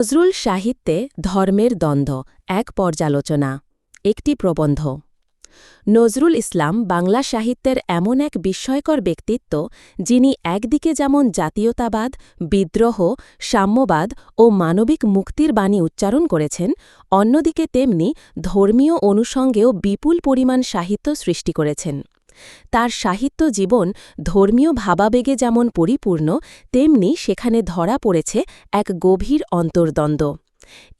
নজরুল সাহিত্যে ধর্মের দ্বন্দ্ব, এক পর্যালোচনা, একটি প্রবন্ধ। নজরুল ইসলাম বাংলা সাহিত্যের এমন এক বিস্ময়কর ব্যক্তিত্ব, যিনি একদিকে যেমন জাতীয়তাবাদ, বিদ্রোহ, সাম্যবাদ ও মানবিক মুক্তির বাণী উচ্চারণ করেছেন, অন্যদিকে তেমনি ধর্মীয় অনুষঙ্গেও বিপুল পরিমাণ সাহিত্য সৃষ্টি করেছেন। তার সাহিত্য জীবন ধর্মীয় ভাবাবেগে যেমন পরিপূর্ণ, তেমনি সেখানে ধরা পড়েছে এক গভীর অন্তর্দ্বন্দ্ব।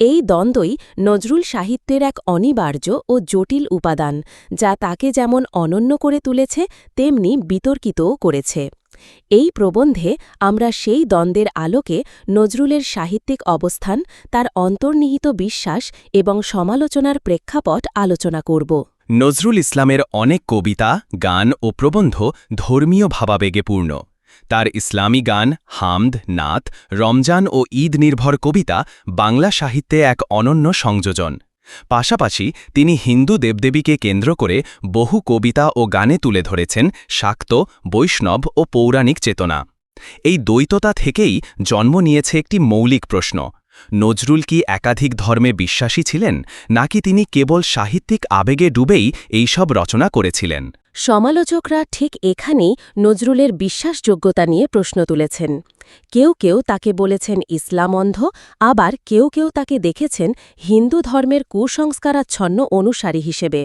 এই দ্বন্দ্বই নজরুল সাহিত্যের এক অনিবার্য ও জটিল উপাদান, যা তাকে যেমন অনন্য করে তুলেছে, তেমনি বিতর্কিতও করেছে। এই প্রবন্ধে আমরা সেই দ্বন্দ্বের আলোকে নজরুলের সাহিত্যিক অবস্থান, তার অন্তর্নিহিত বিশ্বাস এবং সমালোচনার প্রেক্ষাপট আলোচনা করব। নজরুল ইসলামের অনেক কবিতা, গান ও প্রবন্ধ ধর্মীয় ভাবাবেগে পূর্ণ। তার ইসলামী গান হামদ, নাত, রমজান ও ঈদ নির্ভর কবিতা বাংলা সাহিত্যে এক অনন্য সংযোজন। পাশাপাশি তিনি হিন্দু দেবদেবীকে কেন্দ্র করে বহু কবিতা ও গানে তুলে ধরেছেন শাক্ত, বৈষ্ণব ও পৌরাণিক চেতনা। এই দ্বৈততা থেকেই জন্ম নিয়েছে একটি মৌলিক প্রশ্ন নজরুল কি একাধিক ধর্মে বিশ্বাসী ছিলেন, নাকি তিনি কেবল সাহিত্যিক আবেগে ডুবেই এইসব রচনা করেছিলেন? সমালোচকরা ঠিক এখানেই নজরুলের বিশ্বাসযোগ্যতা নিয়ে প্রশ্ন তুলেছেন। কেউ কেউ তাকে বলেছেন ইসলাম অন্ধ আবার কেউ কেউ তাকে দেখেছেন হিন্দু ধর্মের কুসংস্কারাচ্ছন্ন অনুসারী হিসেবে।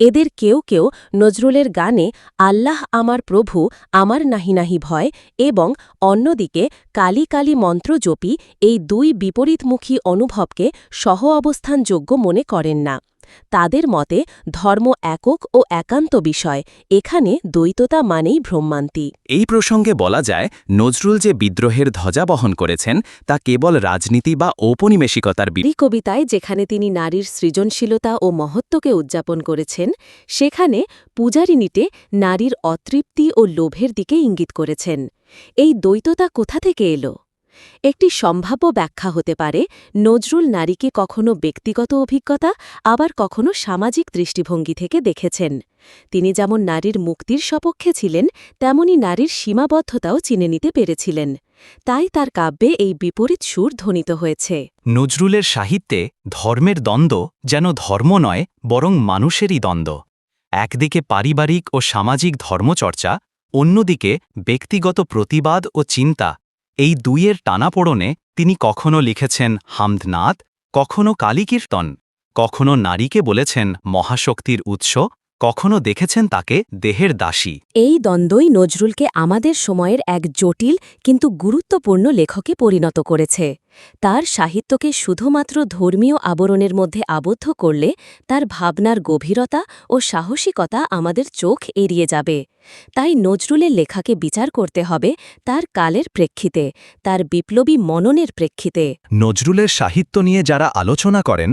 এদের কেউ কেউ নজরুলের গানে আল্লাহ আমার প্রভু, আমার নাহি নাহি ভয় এবং অন্যদিকে কালী কালী মন্ত্র জপি এই দুই বিপরীতমুখী অনুভবকে সহ অবস্থানযোগ্য মনে করেন না। তাদের মতে ধর্ম একক ও একান্ত বিষয় এখানে দ্বৈততা মানেই ভ্রমান্তি। এই প্রসঙ্গে বলা যায় নজরুল যে বিদ্রোহের ধ্বজা বহন করেছেন তা কেবল রাজনীতি বা ঔপনিবেশিকতার বি এই কবিতায় যেখানে তিনি নারীর সৃজনশীলতা ও মহত্বকে উদযাপন করেছেন সেখানে পূজারিনীতে নারীর অতৃপ্তি ও লোভের দিকে ইঙ্গিত করেছেন। এই দ্বৈততা কোথা থেকে এলো? একটি সম্ভাব্য ব্যাখ্যা হতে পারে, নজরুল নারীকে কখনো ব্যক্তিগত অভিজ্ঞতা, আবার কখনো সামাজিক দৃষ্টিভঙ্গি থেকে দেখেছেন? তিনি যেমন নারীর মুক্তির সপক্ষে ছিলেন, তেমনি নারীর সীমাবদ্ধতাও চিনে নিতে পেরেছিলেন। তাই তার কাব্যে এই বিপরীত সুর ধ্বনিত হয়েছে। নজরুলের সাহিত্যে ধর্মের দ্বন্দ্ব যেন ধর্ম নয়, বরং মানুষেরই দ্বন্দ্ব। একদিকে পারিবারিক ও সামাজিক ধর্মচর্চা, অন্যদিকে ব্যক্তিগত প্রতিবাদ ও চিন্তা এই দুইয়ের টানাপোড়নে তিনি কখনো লিখেছেন হামদনাথ কখনো কালীকীর্তন কখনো নারীকে বলেছেন মহাশক্তির উৎস কখনো দেখেছেন তাকে দেহের দাসী? এই দ্বন্দ্বই নজরুলকে আমাদের সময়ের এক জটিল কিন্তু গুরুত্বপূর্ণ লেখকে পরিণত করেছে। তার সাহিত্যকে শুধুমাত্র ধর্মীয় আবরণের মধ্যে আবদ্ধ করলে তার ভাবনার গভীরতা ও সাহসিকতা আমাদের চোখ এড়িয়ে যাবে। তাই নজরুলের লেখাকে বিচার করতে হবে তার কালের প্রেক্ষিতে তার বিপ্লবী মননের প্রেক্ষিতে। নজরুলের সাহিত্য নিয়ে যারা আলোচনা করেন